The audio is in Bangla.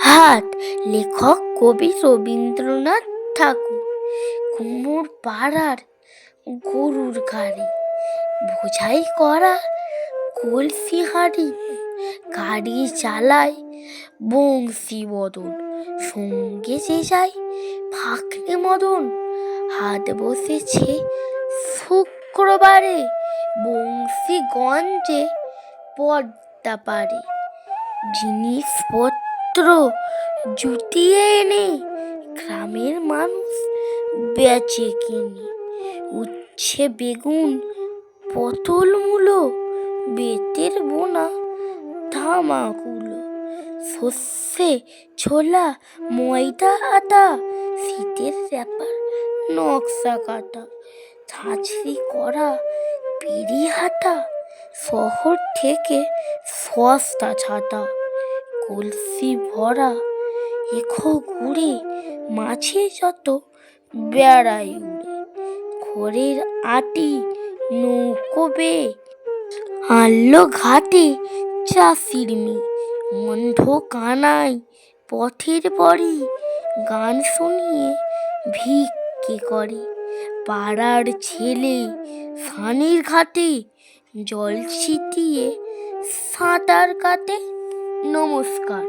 হাট লেখক কবি রবীন্দ্রনাথ ঠাকুর। কুমোর পাড়ার গরুর গাড়ি। বোঝাই করা কলসি হাঁড়ি। গাড়ি চালায় বংশী বদন সঙ্গে যে যায় ফাঁকলে মদন। হাত বসেছে শুক্রবারে বংশীগঞ্জে পদ্মা পারে জিনিসপত্র জুটিয়ে এনে গ্রামের মানুষ বেচে কিনে। উচ্ছে, বেগুন, পটল, মূলো, বেতের বোনা ধামাকুলো সর্ষে, ছোলা, ময়দা আটা শীতের ব্যাপার নকশা কাটা, ঝাঁঝরি করা পেরি হাঁটা, শহর থেকে সস্তা ছাতা কলসি ভরা এখো ঘুরে মাছে যত বেড়াই উড়ে। খড়ের আটি নৌকো বেয়ে আনলো ঘাটে চাষির মেয়ে। অন্ধ কানাই পথের পরে গান শুনিয়ে ভিক্ষে করে। পাড়ার ছেলে সানির ঘাটে জল ছিটিয়ে সাঁতার কাটে। নমস্কার